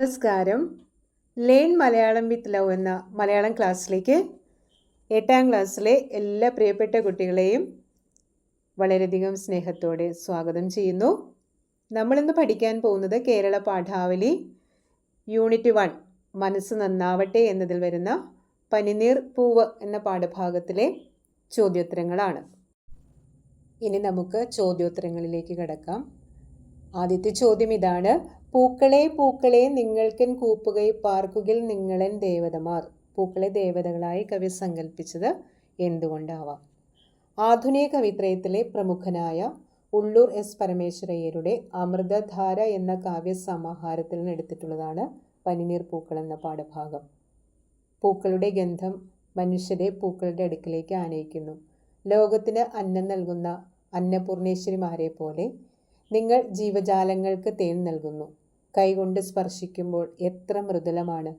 നമസ്കാരം. Learn Malayalam with love എന്ന മലയാളം ക്ലാസ്സിലേക്ക് എട്ടാം ക്ലാസ്സിലെ എല്ലാ പ്രിയപ്പെട്ട കുട്ടികളെയും വളരെയധികം സ്നേഹത്തോടെ സ്വാഗതം ചെയ്യുന്നു. നമ്മളിന്ന് പഠിക്കാൻ പോകുന്നത് കേരള പാഠാവലി യൂണിറ്റ് വൺ മനസ്സ് നന്നാവട്ടെ എന്നതിൽ വരുന്ന പനിനീർ പൂവ് എന്ന പാഠഭാഗത്തിലെ ചോദ്യോത്തരങ്ങളാണ്. ഇനി നമുക്ക് ചോദ്യോത്തരങ്ങളിലേക്ക് കിടക്കാം. ആദ്യത്തെ ചോദ്യം ഇതാണ് പൂക്കളെ പൂക്കളെ നിങ്ങൾക്കൻ കൂപ്പുകൈ പാർക്കുകിൽ നിങ്ങളൻ ദേവതമാർ. പൂക്കളെ ദേവതകളായി കവി സങ്കല്പിച്ചത് എന്തുകൊണ്ടാവാം? ആധുനിക കവിത്രയത്തിലെ പ്രമുഖനായ ഉള്ളൂർ എസ്. പരമേശ്വരയ്യരുടെ അമൃതധാര എന്ന കാവ്യസമാഹാരത്തിൽ നിന്ന് എടുത്തിട്ടുള്ളതാണ് പനിനീർ പൂക്കൾ എന്ന പാഠഭാഗം. പൂക്കളുടെ ഗന്ധം മനുഷ്യരെ പൂക്കളുടെ അടുക്കിലേക്ക് ആനയിക്കുന്നു. ലോകത്തിന് അന്നം നൽകുന്ന അന്നപൂർണേശ്വരിമാരെ പോലെ നിങ്ങൾ ജീവജാലങ്ങൾക്ക് തേൻ നൽകുന്നു. കൈകൊണ്ട് സ്പർശിക്കുമ്പോൾ എത്ര മൃദുലമാണ്.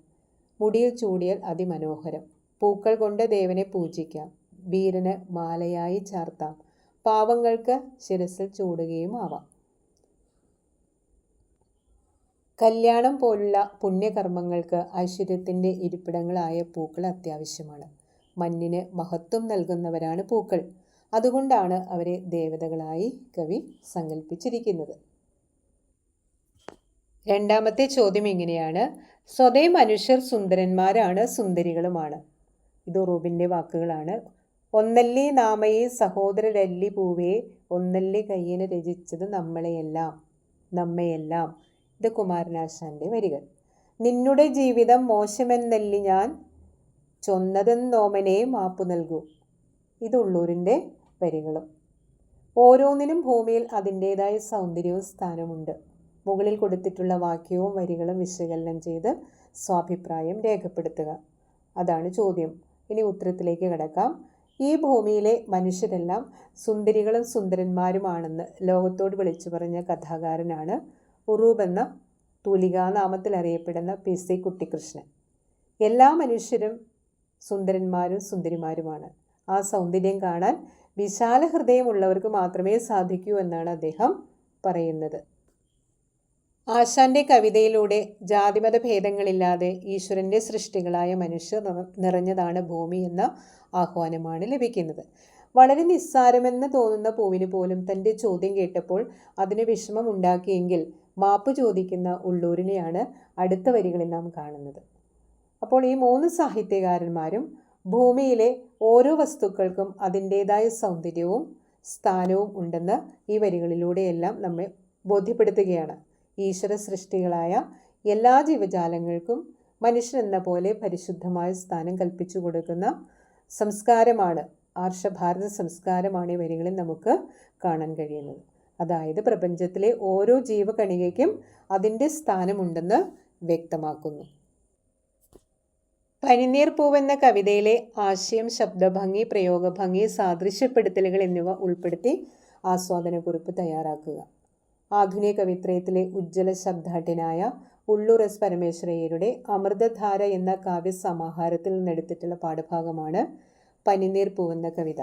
മുടിയിൽ ചൂടിയാൽ അതിമനോഹരം. പൂക്കൾ കൊണ്ട് ദേവനെ പൂജിക്കാം. വീരന് മാലയായി ചാർത്താം. പാവങ്ങൾക്ക് ശിരസിൽ ചൂടുകയും ആവാം. കല്യാണം പോലുള്ള പുണ്യകർമ്മങ്ങൾക്ക് ഐശ്വര്യത്തിന്റെ ഇരിപ്പിടങ്ങളായ പൂക്കൾ അത്യാവശ്യമാണ്. മണ്ണിന് മഹത്വം നൽകുന്നവരാണ് പൂക്കൾ. അതുകൊണ്ടാണ് അവരെ ദേവതകളായി കവി സങ്കല്പിച്ചിരിക്കുന്നത് രണ്ടാമത്തെ ചോദ്യം ഇങ്ങനെയാണ്. സ്വതേ മനുഷ്യർ സുന്ദരന്മാരാണ് സുന്ദരികളുമാണ്. ഇത് റൂബിന്റെ വാക്കുകളാണ്. ഒന്നല്ലേ നാമയെ സഹോദരരല്ലി പൂവേ ഒന്നല്ലേ കയ്യന് രചിച്ചത് നമ്മളെയെല്ലാം നമ്മയെല്ലാം. ഇത് കുമാരനാശാന്റെ വരികൾ. നിന്നുടെ ജീവിതം മോശമെന്നല്ലി ഞാൻ ചൊന്നതെന്നോമനെ മാപ്പു നൽകൂ. ഇത് ഉള്ളൂരിന്റെ വരികളും. ഓരോന്നിനും ഭൂമിയിൽ അതിന്റേതായ സൗന്ദര്യവും സ്ഥാനമുണ്ട്. മുകളിൽ കൊടുത്തിട്ടുള്ള വാക്യവും വരികളും വിശകലനം ചെയ്ത് സ്വാഭിപ്രായം രേഖപ്പെടുത്തുക. അതാണ് ചോദ്യം. ഇനി ഉത്തരത്തിലേക്ക് കിടക്കാം. ഈ ഭൂമിയിലെ മനുഷ്യരെല്ലാം സുന്ദരികളും സുന്ദരന്മാരുമാണെന്ന് ലോകത്തോട് വിളിച്ചു പറഞ്ഞ കഥാകാരനാണ് ഉറൂബ് എന്ന തൂലികാനാമത്തിൽ അറിയപ്പെടുന്ന പി സി കുട്ടിക്കൃഷ്ണൻ എല്ലാ മനുഷ്യരും സുന്ദരന്മാരും സുന്ദരിമാരുമാണ്. ആ സൗന്ദര്യം കാണാൻ വിശാല ഹൃദയമുള്ളവർക്ക് മാത്രമേ സാധിക്കൂ എന്നാണ് അദ്ദേഹം പറയുന്നത്. ആശാന്റെ കവിതയിലൂടെ ജാതിമത ഭേദങ്ങളില്ലാതെ ഈശ്വരന്റെ സൃഷ്ടികളായ മനുഷ്യർ നിറഞ്ഞതാണ് ഭൂമി എന്ന ആഹ്വാനമാണ് ലഭിക്കുന്നത്. വളരെ നിസ്സാരമെന്ന് തോന്നുന്ന പൂവിന് പോലും തന്റെ ചോദ്യം കേട്ടപ്പോൾ അതിന് വിഷമമുണ്ടാക്കിയെങ്കിൽ മാപ്പ് ചോദിക്കുന്ന ഉള്ളൂരിനെയാണ് അടുത്ത വരികളിൽ നാം കാണുന്നത്. അപ്പോൾ ഈ മൂന്ന് സാഹിത്യകാരന്മാരും ഭൂമിയിലെ ഓരോ വസ്തുക്കൾക്കും അതിന്റേതായ സൗന്ദര്യവും സ്ഥാനവും ഉണ്ടെന്ന് ഈ വരികളിലൂടെയെല്ലാം നമ്മെ ബോധ്യപ്പെടുത്തുകയാണ്. ഈശ്വര സൃഷ്ടികളായ എല്ലാ ജീവജാലങ്ങൾക്കും മനുഷ്യനെന്ന പോലെ പരിശുദ്ധമായ സ്ഥാനം കൽപ്പിച്ചു കൊടുക്കുന്ന സംസ്കാരമാണ് ആർഷഭാരത സംസ്കാരമാണ് ഈ വരികളിൽ നമുക്ക് കാണാൻ കഴിയുന്നത്. അതായത് പ്രപഞ്ചത്തിലെ ഓരോ ജീവകണികയ്ക്കും അതിന്റെ സ്ഥാനമുണ്ടെന്ന് വ്യക്തമാക്കുന്നു. പനിനീർ പൂവെന്ന കവിതയിലെ ആശയം ശബ്ദഭംഗി പ്രയോഗഭംഗി സാദൃശ്യപ്പെടുത്തലുകൾ എന്നിവ ഉൾപ്പെടുത്തി ആസ്വാദനക്കുറിപ്പ് തയ്യാറാക്കുക. ആധുനിക കവിത്രയത്തിലെ ഉജ്ജ്വല ശബ്ദാഠ്യനായ ഉള്ളൂർ എസ്. പരമേശ്വരയ്യരുടെ അമൃതധാര എന്ന കാവ്യസമാഹാരത്തിൽ നിന്നെടുത്തിട്ടുള്ള പാഠഭാഗമാണ് പനിനീർ പൂവെന്ന കവിത.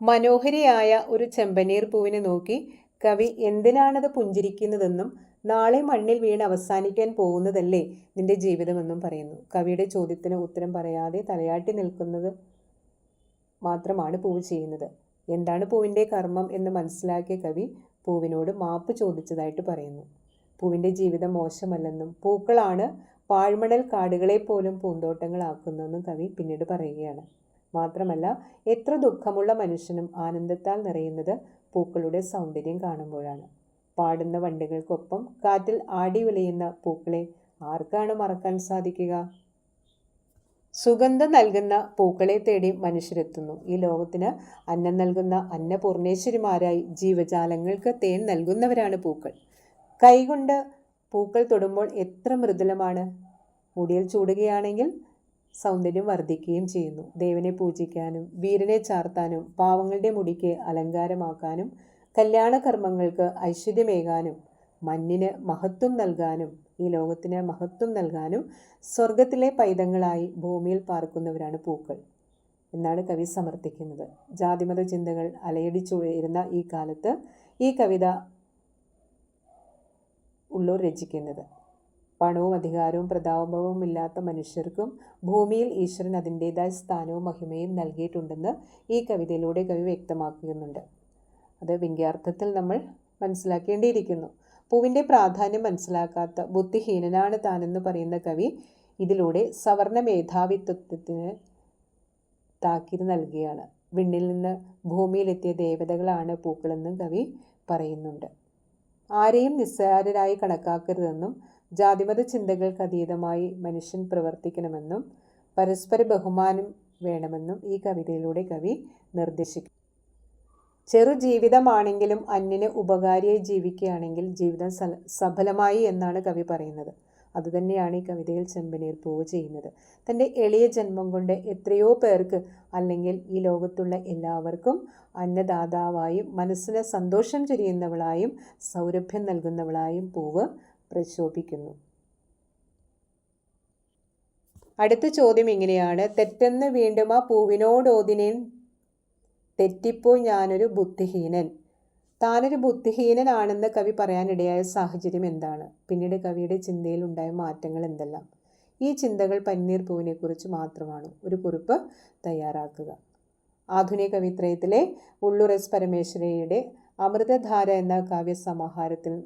മനോഹരിയായ ഒരു ചെമ്പനീർ പൂവിനെ നോക്കി കവി എന്തിനാണത് പുഞ്ചിരിക്കുന്നതെന്നും നാളെ മണ്ണിൽ വീണ് അവസാനിക്കാൻ പോകുന്നതല്ലേ നിന്റെ ജീവിതമെന്നും പറയുന്നു. കവിയുടെ ചോദ്യത്തിന് ഉത്തരം പറയാതെ തലയാട്ടി നിൽക്കുന്നത് മാത്രമാണ് പൂവ് ചെയ്യുന്നത്. എന്താണ് പൂവിന്റെ കർമ്മം എന്ന് മനസ്സിലാക്കിയ കവി പൂവിനോട് മാപ്പ് ചോദിച്ചതായിട്ട് പറയുന്നു. പൂവിന്റെ ജീവിതം മോശമല്ലെന്നും പൂക്കളാണ് പാഴ്മണൽ കാടുകളെ പോലും പൂന്തോട്ടങ്ങളാക്കുന്നതെന്നും കവി പിന്നീട് പറയുകയാണ്. മാത്രമല്ല എത്ര ദുഃഖമുള്ള മനുഷ്യനും ആനന്ദത്താൽ നിറയുന്നത് പൂക്കളുടെ സൗന്ദര്യം കാണുമ്പോഴാണ്. പാടുന്ന വണ്ടികൾക്കൊപ്പം കാറ്റിൽ ആടി വിളയുന്ന പൂക്കളെ ആർക്കാണ് മറക്കാൻ സാധിക്കുക? സുഗന്ധം നൽകുന്ന പൂക്കളെ തേടി മനുഷ്യരെത്തുന്നു. ഈ ലോകത്തിന് അന്നം നൽകുന്ന അന്നപൂർണേശ്വരിമാരായി ജീവജാലങ്ങൾക്ക് തേൻ നൽകുന്നവരാണ് പൂക്കൾ. കൈകൊണ്ട് പൂക്കൾ തൊടുമ്പോൾ എത്ര മൃദുലമാണ്. മുടിയിൽ ചൂടുകയാണെങ്കിൽ സൗന്ദര്യം വർദ്ധിക്കുകയും ചെയ്യുന്നു. ദേവനെ പൂജിക്കാനും വീരനെ ചാർത്താനും പാവങ്ങളുടെ മുടിക്ക് അലങ്കാരമാക്കാനും കല്യാണ കർമ്മങ്ങൾക്ക് ഐശ്വര്യമേകാനും മണ്ണിന് മഹത്വം നൽകാനും ഈ ലോകത്തിന് മഹത്വം നൽകാനും സ്വർഗത്തിലെ പൈതങ്ങളായി ഭൂമിയിൽ പാർക്കുന്നവരാണ് പൂക്കൾ. എന്നാണ് കവി സമർത്ഥിക്കുന്നത്. ജാതിമത ചിന്തകൾ അലയടിച്ചുയരുന്ന ഈ കാലത്ത് ഈ കവിത ഉള്ളൂർ രചിക്കുന്നത്. പണവും അധികാരവും പ്രതാപവും ഇല്ലാത്ത മനുഷ്യർക്കും ഭൂമിയിൽ ഈശ്വരൻ അതിന്റേതായ സ്ഥാനവും മഹിമയും നൽകിയിട്ടുണ്ടെന്ന് ഈ കവിതയിലൂടെ കവി വ്യക്തമാക്കുന്നുണ്ട്. അത് വിംഗ്യാർത്ഥത്തിൽ നമ്മൾ മനസ്സിലാക്കേണ്ടിയിരിക്കുന്നു. പൂവിന്റെ പ്രാധാന്യം മനസ്സിലാക്കാത്ത ബുദ്ധിഹീനനാണ് താനെന്ന് പറയുന്ന കവി ഇതിലൂടെ സവർണ മേധാവിത്വത്തിന് താക്കീത് നൽകുകയാണ് വിണ്ണിൽ നിന്ന് ഭൂമിയിലെത്തിയ ദേവതകളാണ് പൂക്കളെന്നും കവി പറയുന്നുണ്ട്. ആരെയും നിസ്സാരരായി കണക്കാക്കരുതെന്നും ജാതിമത ചിന്തകൾക്ക് അതീതമായി മനുഷ്യൻ പ്രവർത്തിക്കണമെന്നും പരസ്പര ബഹുമാനം വേണമെന്നും ഈ കവിതയിലൂടെ കവി നിർദ്ദേശിക്കുന്നു. ചെറു ജീവിതമാണെങ്കിലും അന്യന് ഉപകാരിയായി ജീവിക്കുകയാണെങ്കിൽ ജീവിതം സഫലമായി എന്നാണ് കവി പറയുന്നത്. അതുതന്നെയാണ് ഈ കവിതയിൽ ചെമ്പനീർ പൂവ് ചെയ്യുന്നത്. തന്റെ എളിയ ജന്മം കൊണ്ട് എത്രയോ പേർക്ക് അല്ലെങ്കിൽ ഈ ലോകത്തുള്ള എല്ലാവർക്കും അന്നദാതാവായും മനസ്സിന് സന്തോഷം ചൊരിയുന്നവളായും സൗരഭ്യം നൽകുന്നവളായും പൂവ് പ്രശോഭിക്കുന്നു. അടുത്ത ചോദ്യം ഇങ്ങനെയാണ്. തെറ്റെന്ന് വീണ്ടും ആ പൂവിനോടോതിനേൻ തെറ്റിപ്പോയി ഞാനൊരു ബുദ്ധിഹീനൻ. താനൊരു ബുദ്ധിഹീനനാണെന്ന് കവി പറയാനിടയായ സാഹചര്യം എന്താണ്? പിന്നീട് കവിയുടെ ചിന്തയിൽ ഉണ്ടായ മാറ്റങ്ങൾ എന്തെല്ലാം? ഈ ചിന്തകൾ പന്നീർ പൂവിനെക്കുറിച്ച് മാത്രമാണ്. ഒരു കുറിപ്പ് തയ്യാറാക്കുക. ആധുനിക കവിത്രയത്തിലെ ഉള്ളുറസ് പരമേശ്വരയുടെ അമൃതധാര എന്ന കാവ്യസമാഹാരത്തിൽ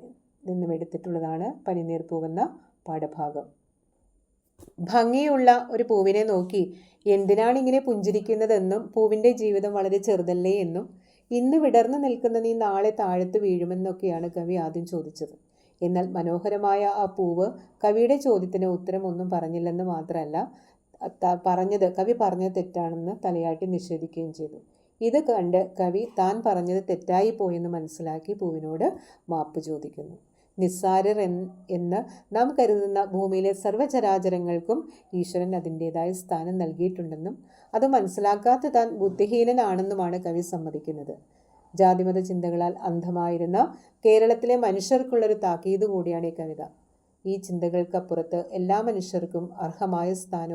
നിന്നും എടുത്തിട്ടുള്ളതാണ് പനിനീർ പൂവെന്ന പാഠഭാഗം. ഭംഗിയുള്ള ഒരു പൂവിനെ നോക്കി എന്തിനാണ് ഇങ്ങനെ പുഞ്ചിരിക്കുന്നതെന്നും പൂവിന്റെ ജീവിതം വളരെ ചെറുതല്ലേ എന്നും ഇന്ന് വിടർന്നു നിൽക്കുന്ന നീ നാളെ താഴത്ത് വീഴുമെന്നൊക്കെയാണ് കവി ആദ്യം ചോദിച്ചത്. എന്നാൽ മനോഹരമായ ആ പൂവ് കവിയുടെ ചോദ്യത്തിന് ഉത്തരമൊന്നും പറഞ്ഞില്ലെന്ന് മാത്രമല്ല പറഞ്ഞത് കവി പറഞ്ഞത് തെറ്റാണെന്ന് തലയാട്ടി നിഷേധിക്കുകയും ചെയ്തു. ഇത് കണ്ട് കവി താൻ പറഞ്ഞത് തെറ്റായി പോയെന്ന് മനസ്സിലാക്കി പൂവിനോട് മാപ്പ് ചോദിക്കുന്നു. നിസ്സാരർ എന്ന് നാം കരുതുന്ന ഭൂമിയിലെ സർവചരാചരങ്ങൾക്കും ഈശ്വരൻ അതിന്റേതായ സ്ഥാനം നൽകിയിട്ടുണ്ടെന്നും അത് മനസ്സിലാക്കാത്ത താൻ ബുദ്ധിഹീനനാണെന്നുമാണ് കവി സമ്മതിക്കുന്നത്. ജാതിമത ചിന്തകളാൽ അന്ധമായിരുന്ന കേരളത്തിലെ മനുഷ്യർക്കുള്ളൊരു താക്കീത് കൂടിയാണ് ഈ കവിത. ഈ ചിന്തകൾക്കപ്പുറത്ത് എല്ലാ മനുഷ്യർക്കും അർഹമായ സ്ഥാനവും